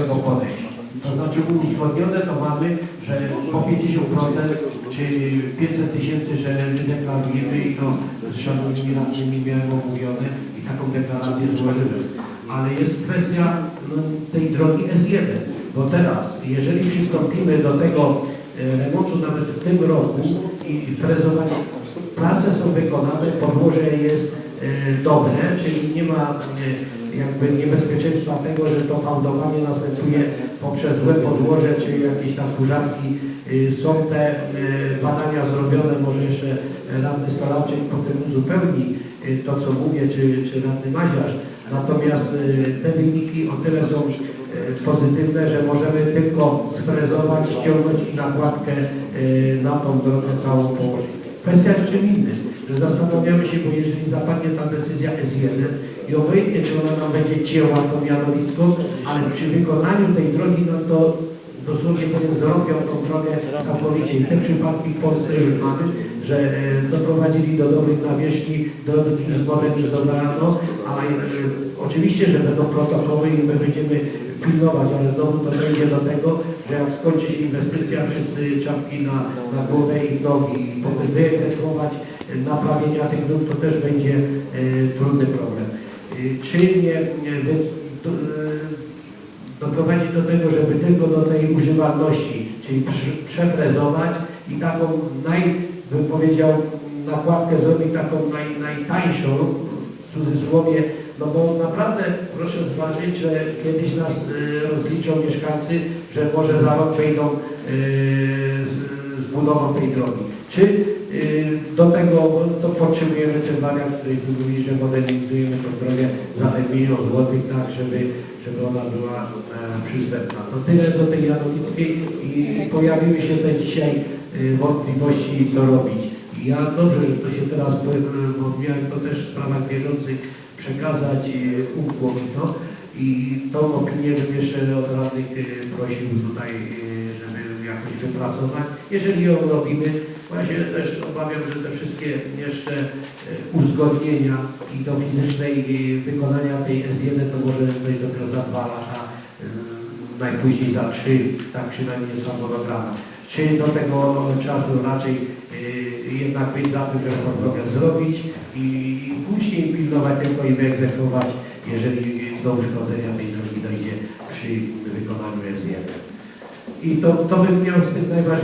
tego podejść. To znaczy uzgodnione to mamy, że po 50% czy 500 tysięcy, że deklarujemy i to z szanownymi radnymi miałem omówione i taką deklarację złożyłem. Ale jest kwestia no, tej drogi S1, bo teraz, jeżeli przystąpimy do tego e, remontu nawet w tym roku i frezowanie, prace są wykonane, podłoże jest dobre, czyli nie ma e, jakby niebezpieczeństwa tego, że to fałdowanie następuje poprzez złe podłoże, czy jakieś tam kurzacji. Y, Są te y, badania zrobione, może jeszcze radny Stolarczyk potem uzupełni y, to, co mówię, czy, czy radny Maziarz. Natomiast y, te wyniki o tyle są y, pozytywne, że możemy tylko sfrezować, ściągnąć i nakładkę y, na tą drogę całą położyć. Kwestia jest czym innym, że zastanawiamy się, bo jeżeli zapadnie ta decyzja S1 i obojętnie czy ona nam będzie cięła to mianowisko, ale przy wykonaniu tej drogi, no to dosłownie powiem zrobią tą drogę całkowicie. I te przypadki w Polsce już mamy, że e, doprowadzili do dobrych nawierzchni, do takich zborów dodano, ale e, oczywiście, że będą protokoły i my będziemy pilnować, ale znowu to dojdzie do tego, że jak skończy się inwestycja, wszyscy czapki na, na głowę i nogi i potem wyegzekwować e, naprawienia tych dróg, to też będzie e, trudny problem. E, czy nie, nie doprowadzi do tego, żeby tylko do tej używalności, czyli przefrezować i taką naj, bym powiedział, nakładkę zrobić taką naj, najtańszą, w cudzysłowie, no bo naprawdę proszę zważyć, że kiedyś nas y, rozliczą mieszkańcy, że może za rok wejdą y, z, budową tej drogi. Czy y, do tego to potrzebujemy ten wariant, który mówi, że modernizujemy tę drogę za milion złotych, tak, żeby, żeby ona była e, przystępna. To tyle do tej Janowickiej i pojawiły się te dzisiaj wątpliwości, co robić. Ja dobrze, że to się teraz, bo- bo miałem to też w sprawach bieżących przekazać y, ukłon to i tą opinię bym jeszcze od radnych y, prosił tutaj, y, żeby jakoś wypracować. Jeżeli ją robimy, bo ja się też obawiam, że te wszystkie jeszcze uzgodnienia i do fizycznej wykonania tej S1 to może być dopiero za dwa lata, najpóźniej za trzy, tak przynajmniej jest harmonograma. Czy do tego czasu raczej y, jednak być za tym, żeby tą drogę zrobić i, i później pilnować tylko i wyegzekwować, jeżeli do uszkodzenia tej drogi dojdzie przy wykonaniu S1. I to, to bym miał z tych najważniejszych spraw.